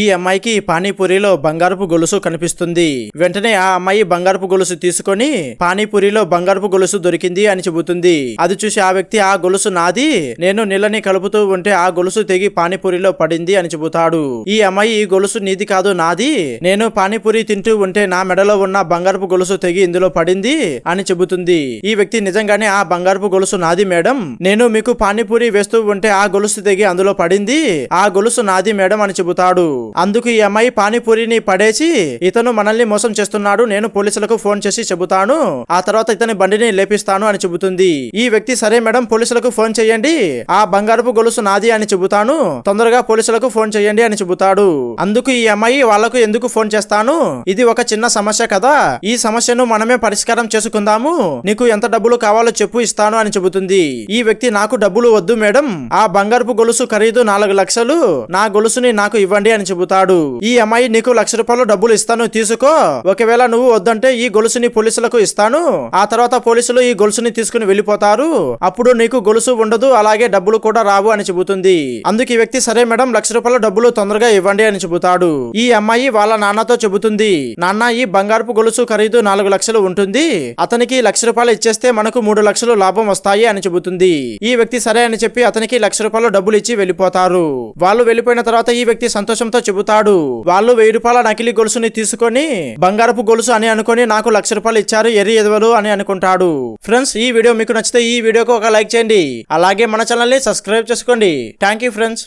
ఈ అమ్మాయికి పానీపూరిలో బంగారపు గొలుసు కనిపిస్తుంది. వెంటనే ఆ అమ్మాయి బంగారపు గొలుసు తీసుకొని పానీపూరిలో బంగారపు గొలుసు దొరికింది అని చెబుతుంది. అది చూసి ఆ వ్యక్తి ఆ గొలుసు నాది. నేను నీళ్ళని కలుపుతూ ఉంటే ఆ గొలుసు తెగి పానీపూరిలో పడింది అని చెబుతాడు. ఈ అమ్మాయి ఈ గొలుసు నీది కాదు నాది. నేను పానీపూరి తింటూ ఉంటే నా మెడలో ఉన్న బంగారపు గొలుసు తెగి ఇందులో పడింది అని చెబుతుంది. ఈ వ్యక్తి నిజంగానే ఆ బంగారపు గొలుసు నాది మేడం. నేను మీకు పానీపూరి వేస్తూ ఉంటే ఆ గొలుసు తెగి అందులో పడింది. ఆ గొలుసు నాది మేడం అని చెబుతాడు. అందుకు ఈ అమ్మాయి పానీపూరిని పడేసి ఇతను మనల్ని మోసం చేస్తున్నాడు నేను పోలీసులకు ఫోన్ చేసి చెబుతాను ఆ తర్వాత ఇతని బండిని లేపిస్తాను అని చెబుతుంది. ఈ వ్యక్తి సరే మేడం పోలీసులకు ఫోన్ చేయండి ఆ బంగారపు గొలుసు నాది అని చెబుతాను తొందరగా పోలీసులకు ఫోన్ చేయండి అని చెబుతాడు. అందుకు ఈ అమ్మాయి వాళ్ళకు ఎందుకు ఫోన్ చేస్తాను? ఇది ఒక చిన్న సమస్య కదా ఈ సమస్యను మనమే పరిష్కారం చేసుకుందాము నీకు ఎంత డబ్బులు కావాలో చెప్పు ఇస్తాను అని చెబుతుంది. ఈ వ్యక్తి నాకు డబ్బులు వద్దు మేడం ఆ బంగారపు గొలుసు ఖరీదు నాలుగు లక్షలు నా గొలుసుని నాకు ఇవ్వండి అని చెబుతాడు. ఈ అమ్మాయి నీకు లక్ష రూపాయలు డబ్బులు ఇస్తాను తీసుకో. ఒకవేళ నువ్వు వద్దంటే ఈ గొలుసుని పోలీసులకు ఇస్తాను. ఆ తర్వాత పోలీసులు ఈ గొలుసుని తీసుకుని వెళ్ళిపోతారు. అప్పుడు నీకు గొలుసు ఉండదు అలాగే డబ్బులు కూడా రావు అని చెబుతుంది. అందుకు ఈ వ్యక్తి సరే మేడం లక్ష రూపాయల డబ్బులు తొందరగా ఇవ్వండి అని చెబుతాడు. ఈ అమ్మాయి వాళ్ళ నాన్నతో చెబుతుంది. నాన్న ఈ బంగారపు గొలుసు ఖరీదు నాలుగు లక్షలు ఉంటుంది. అతనికి లక్ష రూపాయలు ఇచ్చేస్తే మనకు మూడు లక్షలు లాభం వస్తాయి అని చెబుతుంది. ఈ వ్యక్తి సరే అని చెప్పి అతనికి లక్ష రూపాయలు డబ్బులు ఇచ్చి వెళ్ళిపోతారు. వాళ్ళు వెళ్ళిపోయిన తర్వాత ఈ వ్యక్తి సంతోషంతో చెబుతాడు. వాళ్ళు వెయ్యి రూపాయల నకిలీ గొలుసుని తీసుకొని బంగారపు గొలుసు అని అనుకుని నాకు లక్ష రూపాయలు ఇచ్చారు ఎర్రి ఎదవలు అని అనుకుంటాడు. ఫ్రెండ్స్ ఈ వీడియో మీకు నచ్చితే ఈ వీడియోకి ఒక లైక్ చేయండి. అలాగే మన ఛానల్ని సబ్స్క్రైబ్ చేసుకోండి. Thank you friends.